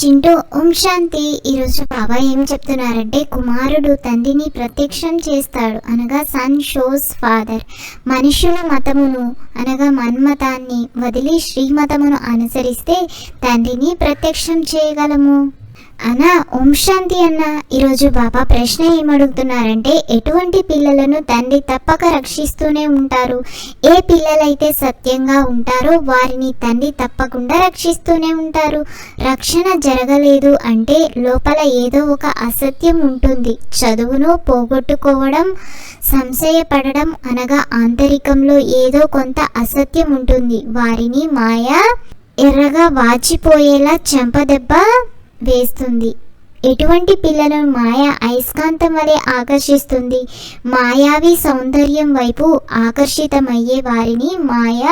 చింటూ ఓం శాంతి. ఈరోజు బాబా ఏం చెప్తున్నారంటే కుమారుడు తండ్రిని ప్రత్యక్షం చేస్తాడు అనగా సన్ షోస్ ఫాదర్. మనుషుల మతమును అనగా మన్మతాన్ని వదిలి శ్రీమతమును అనుసరిస్తే తండ్రిని ప్రత్యక్షం చేయగలము. అన్నా ఓం శాంతి అన్న. ఈరోజు బాబా ప్రశ్న ఏమడుగుతున్నారంటే ఎటువంటి పిల్లలను తండ్రి తప్పక రక్షిస్తూనే ఉంటారు? ఏ పిల్లలైతే సత్యంగా ఉంటారో వారిని తండ్రి తప్పకుండా రక్షిస్తూనే ఉంటారు. రక్షణ జరగలేదు అంటే లోపల ఏదో ఒక అసత్యం ఉంటుంది. చదువును పోగొట్టుకోవడం సంశయపడడం అనగా ఆంతరికంలో ఏదో కొంత అసత్యం ఉంటుంది. వారిని మాయ ఎర్రగా వాచిపోయేలా చెంపదెబ్బ? వేస్తుంది. ఎటువంటి పిల్లలను మాయ అయస్కాంతం వలె ఆకర్షిస్తుంది? మాయావి సౌందర్యం వైపు ఆకర్షితమయ్యే వారిని మాయ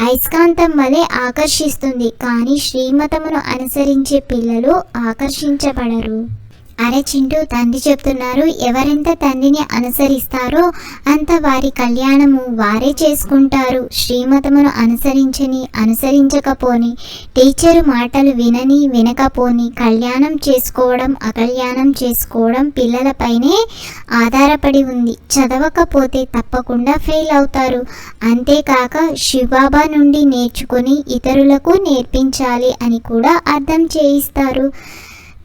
అయస్కాంతం వలె ఆకర్షిస్తుంది. కానీ శ్రీమతమును అనుసరించే పిల్లలు ఆకర్షించబడరు. అరే చింటూ తండ్రి చెప్తున్నారు ఎవరెంత తండ్రిని అనుసరిస్తారో అంత వారి కళ్యాణము వారే చేసుకుంటారు. శ్రీమతమును అనుసరించని అనుసరించకపోని టీచరు మాటలు వినని వినకపోని కళ్యాణం చేసుకోవడం అకళ్యాణం చేసుకోవడం పిల్లలపైనే ఆధారపడి ఉంది. చదవకపోతే తప్పకుండా ఫెయిల్ అవుతారు. అంతేకాక శివబాబా నుండి నేర్చుకొని ఇతరులకు నేర్పించాలి అని కూడా అర్థం చేయిస్తారు.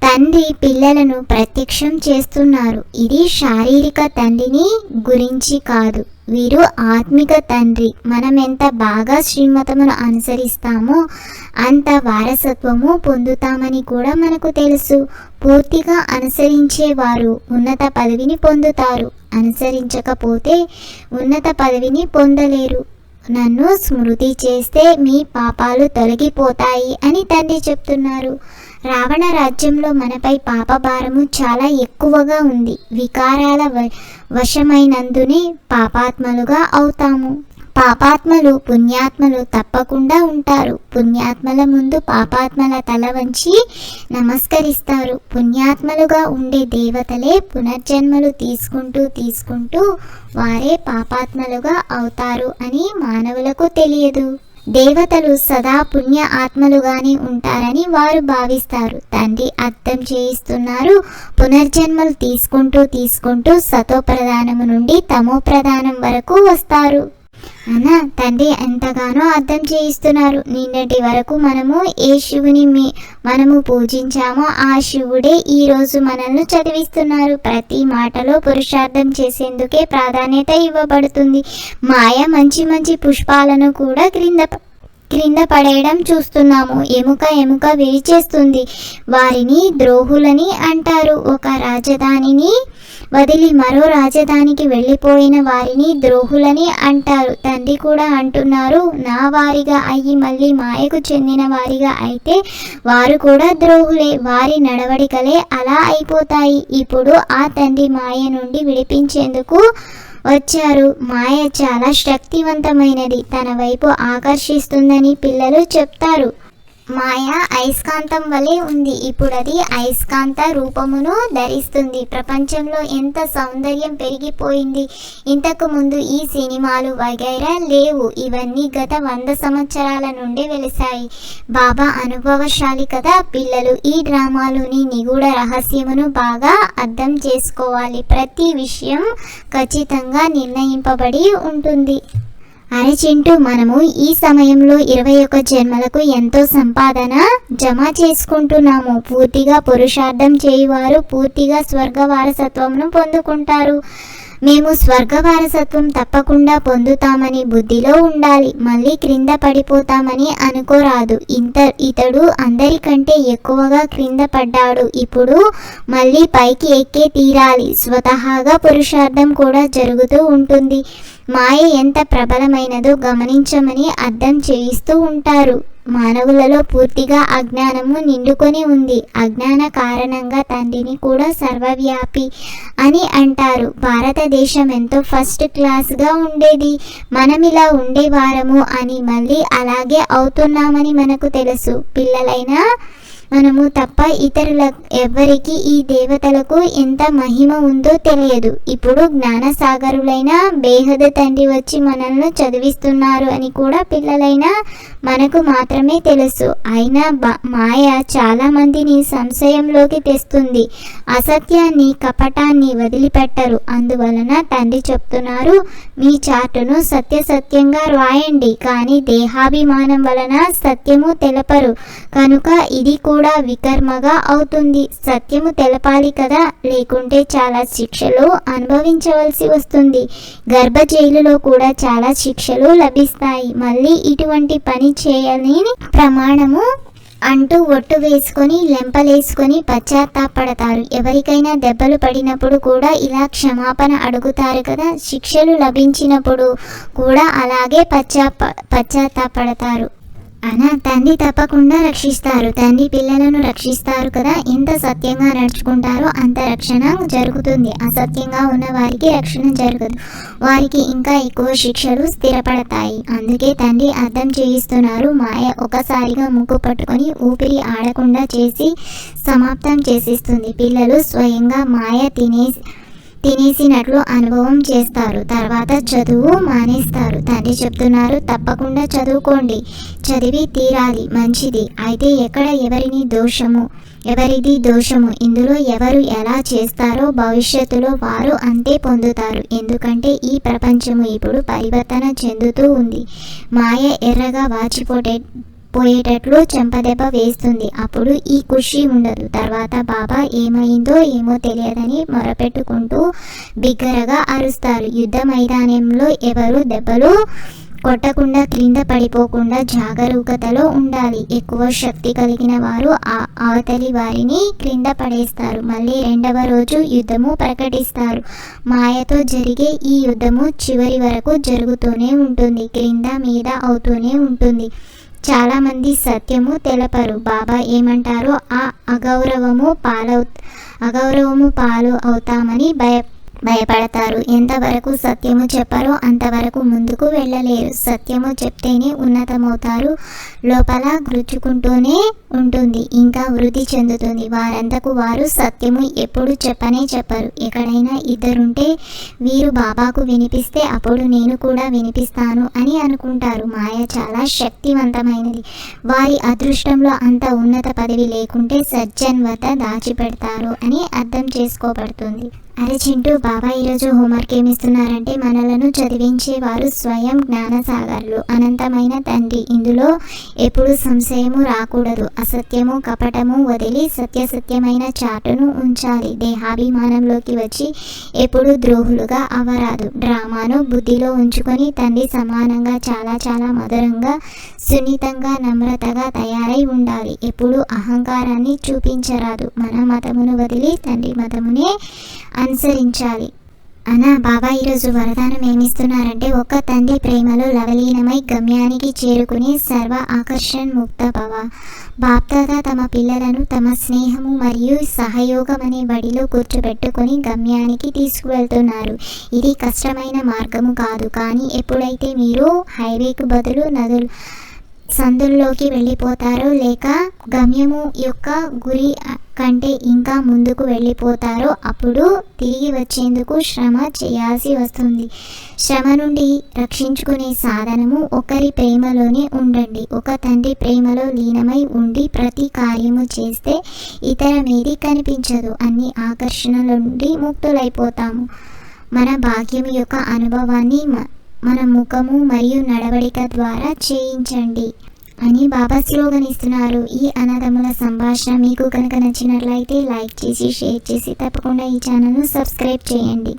తండ్రి పిల్లలను ప్రత్యక్షం చేస్తున్నారు. ఇది శారీరక తండ్రిని గురించి కాదు. వీరు ఆత్మిక తండ్రి. మనం ఎంత బాగా శ్రీమతమును అనుసరిస్తామో అంత వారసత్వము పొందుతామని కూడా మనకు తెలుసు. పూర్తిగా అనుసరించే వారు ఉన్నత పదవిని పొందుతారు. అనుసరించకపోతే ఉన్నత పదవిని పొందలేరు. నన్ను స్మృతి చేస్తే మీ పాపాలు తొలగిపోతాయి అని తండ్రి చెప్తున్నారు. రావణ రాజ్యంలో మనపై పాపభారము చాలా ఎక్కువగా ఉంది. వికారాల వశమైనందునే పాపాత్మలుగా అవుతాము. పాపాత్మలు పుణ్యాత్మలు తప్పకుండా ఉంటారు. పుణ్యాత్మల ముందు పాపాత్మల తల వంచి నమస్కరిస్తారు. పుణ్యాత్మలుగా ఉండే దేవతలే పునర్జన్మలు తీసుకుంటూ తీసుకుంటూ వారే పాపాత్మలుగా అవుతారు అని మానవులకు తెలియదు. దేవతలు సదా పుణ్య ఆత్మలుగానే ఉంటారని వారు భావిస్తారు. తండ్రి అర్థం చేయిస్తున్నారు. పునర్జన్మలు తీసుకుంటూ తీసుకుంటూ సతో ప్రధానము నుండి తమో ప్రధానం వరకు వస్తారు. అన్న తండ్రి ఎంతగానో అర్థం చేయిస్తున్నారు. నిన్నటి వరకు మనము ఏ శివుని మీ మనము పూజించామో ఆ శివుడే ఈ రోజు మనల్ని చదివిస్తున్నారు. ప్రతి మాటలో పురుషార్థం చేసేందుకే ప్రాధాన్యత ఇవ్వబడుతుంది. మాయ మంచి మంచి పుష్పాలను కూడా క్రింద క్రింద పడేయడం చూస్తున్నాము. ఎముక ఎముక విరిచేస్తుంది. వారిని ద్రోహులని అంటారు. ఒక రాజధానిని వదిలి మరో రాజధానికి వెళ్ళిపోయిన వారిని ద్రోహులని అంటారు. తండ్రి కూడా అంటున్నారు నా వారిగా అయ్యి మళ్ళీ మాయకు చెందిన వారిగా అయితే వారు కూడా ద్రోహులే. వారి నడవడికలే అలా అయిపోతాయి. ఇప్పుడు ఆ తండ్రి మాయ నుండి విడిపించేందుకు వచ్చారు. మాయ చాలా శక్తివంతమైనది. తన వైపు ఆకర్షిస్తుందని పిల్లలు చెప్తారు. మాయ అయస్కాంతం వలె ఉంది. ఇప్పుడు అది అయస్కాంత రూపమును ధరిస్తుంది. ప్రపంచంలో ఎంత సౌందర్యం పెరిగిపోయింది. ఇంతకు ముందు ఈ సినిమాలు వగైరా లేవు. ఇవన్నీ గత వంద సంవత్సరాల నుండి వెలిశాయి బాబా అనుభవశాలి కదా. పిల్లలు ఈ డ్రామాలోని నిగూఢ రహస్యమును బాగా అర్థం చేసుకోవాలి. ప్రతి విషయం ఖచ్చితంగా నిర్ణయింపబడి ఉంటుంది. అరే చింటూ మనము ఈ సమయంలో ఇరవై ఒక జన్మలకు ఎంతో సంపాదన జమ చేసుకుంటున్నాము. పూర్తిగా పురుషార్థం చేయువారు పూర్తిగా స్వర్గ వారసత్వమును పొందుకుంటారు. మేము స్వర్గ వారసత్వం తప్పకుండా పొందుతామని బుద్ధిలో ఉండాలి. మళ్ళీ క్రింద పడిపోతామని అనుకోరాదు. ఇంత ఇతడు అందరికంటే ఎక్కువగా క్రింద పడ్డాడు. ఇప్పుడు మళ్ళీ పైకి ఎక్కే తీరాలి. స్వతహాగా పురుషార్థం కూడా జరుగుతూ ఉంటుంది. మాయ ఎంత ప్రబలమైనదో గమనించమని అర్థం చేయిస్తూ ఉంటారు. మానవులలో పూర్తిగా అజ్ఞానము నిండుకొని ఉంది. అజ్ఞాన కారణంగా తండ్రిని కూడా సర్వవ్యాపి అని అంటారు. భారతదేశం ఎంతో ఫస్ట్ క్లాస్గా ఉండేది. మనం ఇలా ఉండేవారము అని మళ్ళీ అలాగే అవుతున్నామని మనకు తెలుసు. పిల్లలైనా మనము తప్ప ఇతరుల ఎవ్వరికి ఈ దేవతలకు ఎంత మహిమ ఉందో తెలియదు. ఇప్పుడు జ్ఞానసాగరులైన బేహద తండ్రి వచ్చి మనల్ని చదివిస్తున్నారు అని కూడా పిల్లలైన మనకు మాత్రమే తెలుసు. అయినా మాయ చాలా మందిని సంశయంలోకి తెస్తుంది. అసత్యాన్ని కపటాన్ని వదిలిపెట్టరు. అందువలన తండ్రి చెప్తున్నారు మీ చాటును సత్యసత్యంగా రాయండి. కానీ దేహాభిమానం వలన సత్యము తెలపరు. కనుక ఇది కూడా కూడా వికర్మగా అవుతుంది. సత్యము తెలపాలి కదా? లేకుంటే చాలా శిక్షలు అనుభవించవలసి వస్తుంది. గర్భ జైలులో కూడా చాలా శిక్షలు లభిస్తాయి. మళ్ళీ ఇటువంటి పని చేయని ప్రమాణము అంటూ ఒట్టు వేసుకొని లెంపలేసుకొని పశ్చాత్తాపడతారు. ఎవరికైనా దెబ్బలు పడినప్పుడు కూడా ఇలా క్షమాపణ అడుగుతారు కదా? శిక్షలు లభించినప్పుడు కూడా అలాగే పశ్చాప పశ్చాత్తాపడతారు. అనా తండ్రి తప్పకుండా రక్షిస్తారు. తండ్రి పిల్లలను రక్షిస్తారు కదా. ఎంత సత్యంగా నడుచుకుంటారో అంత రక్షణ జరుగుతుంది. అసత్యంగా ఉన్న వారికి రక్షణ జరగదు. వారికి ఇంకా ఎక్కువ శిక్షలు స్థిరపడతాయి. అందుకే తండ్రి అర్థం చేయిస్తున్నారు. మాయ ఒకసారిగా ముక్కు పట్టుకొని ఊపిరి ఆడకుండా చేసి సమాప్తం చేసిస్తుంది. పిల్లలు స్వయంగా మాయ తినేసి తినేసినట్లు అనుభవం చేస్తారు. తర్వాత చదువు మానేస్తారు. తండ్రి చెప్తున్నారు తప్పకుండా చదువుకోండి. చదివి తీరాలి. మంచిది. అయితే ఎక్కడ ఎవరిని దోషము? ఎవరిది దోషము? ఇందులో ఎవరు ఎలా చేస్తారో భవిష్యత్తులో వారు అంతే పొందుతారు. ఎందుకంటే ఈ ప్రపంచము ఇప్పుడు పరివర్తన చెందుతూ ఉంది. మాయ ఎర్రగా వాచిపోటే పోయేటట్లు చెంపదెబ్బ వేస్తుంది. అప్పుడు ఈ ఖుషి ఉండదు. తర్వాత బాబా ఏమైందో ఏమో తెలియదని మొరపెట్టుకుంటూ బిగ్గరగా అరుస్తారు. యుద్ధ మైదానంలో ఎవరు దెబ్బలు కొట్టకుండా క్రింద పడిపోకుండా జాగరూకతలో ఉండాలి. ఎక్కువ శక్తి కలిగిన వారు ఆ అవతలి వారిని క్రింద పడేస్తారు. మళ్ళీ రెండవ రోజు యుద్ధము ప్రకటిస్తారు. మాయతో జరిగే ఈ యుద్ధము చివరి వరకు జరుగుతూనే ఉంటుంది. క్రింద మీద అవుతూనే ఉంటుంది. చాలామంది సత్యము తెలపరు. బాబా ఏమంటారో ఆ అగౌరవము పాలవు అగౌరవము పాలు అవుతామని భయ భయపడతారు. ఎంతవరకు సత్యము చెప్పారో అంతవరకు ముందుకు వెళ్ళలేరు. సత్యము చెప్తేనే ఉన్నతమవుతారు. లోపల గుచ్చుకుంటూనే ఉంటుంది. ఇంకా వృద్ధి చెందుతుంది. వారంతకు వారు సత్యము ఎప్పుడు చెప్పనే చెప్పరు. ఎక్కడైనా ఇద్దరుంటే వీరు బాబాకు వినిపిస్తే అప్పుడు నేను కూడా వినిపిస్తాను అని అనుకుంటారు. మాయ చాలా శక్తివంతమైనది. వారి అదృష్టంలో అంత ఉన్నత పదవి లేకుంటే సజ్జన్ వద్ద దాచిపెడతారు అని అర్థం చేసుకోబడుతుంది. అరే చింటూ బాబా ఈరోజు హోంవర్క్ ఏమిస్తున్నారంటే మనలను చదివించేవారు స్వయం జ్ఞానసాగర్లు అనంతమైన తండ్రి. ఇందులో ఎప్పుడు సంశయము రాకూడదు అసత్యము కపటము వదిలి సత్యసత్యమైన చాటును ఉంచాలి. దేహాభిమానంలోకి వచ్చి ఎప్పుడు ద్రోహులుగా అవరాదు డ్రామాను బుద్ధిలో ఉంచుకొని తండ్రి సమానంగా చాలా చాలా మధురంగా సున్నితంగా నమ్రతగా తయారై ఉండాలి. ఎప్పుడు అహంకారాన్ని చూపించరాదు. మన మతమును వదిలి తండ్రి మతమునే అనుసరించాలి. అనా బాబా ఈరోజు వరదానం ఏమిస్తున్నారంటే ఒక తండ్రి ప్రేమలో లవలీనమై గమ్యానికి చేరుకునే సర్వ ఆకర్షణ్ ముక్త భవ. బాప్దాద తమ పిల్లలను తమ స్నేహము మరియు సహయోగం అనే బడిలో కూర్చోబెట్టుకొని గమ్యానికి తీసుకువెళ్తున్నారు. ఇది కష్టమైన మార్గము కాదు కానీ ఎప్పుడైతే మీరు హైవేకు బదులు నదులు సందుల్లోకి వెళ్ళిపోతారో లేక గమ్యము యొక్క గురి కంటే ఇంకా ముందుకు వెళ్ళిపోతారో అప్పుడు తిరిగి వచ్చేందుకు శ్రమ చేయాల్సి వస్తుంది. శ్రమ నుండి రక్షించుకునే సాధనము ఒకరి ప్రేమలోనే ఉండండి. ఒక తండ్రి ప్రేమలో లీనమై ఉండి ప్రతి కార్యము చేస్తే ఇతర మీది కనిపించదు. అన్ని ఆకర్షణల నుండి ముక్తులైపోతాము. మన భాగ్యం యొక్క అనుభవాన్ని మన ముఖము మరియు నడవడిక ద్వారా చేయించండి అని బాబా స్లోగన్ ఇస్తున్నారు. ఈ అనదముల సంభాషణ మీకు కనుక నచ్చినట్లయితే లైక్ చేసి షేర్ చేసి తప్పకుండా ఈ ఛానల్ను సబ్స్క్రైబ్ చేయండి.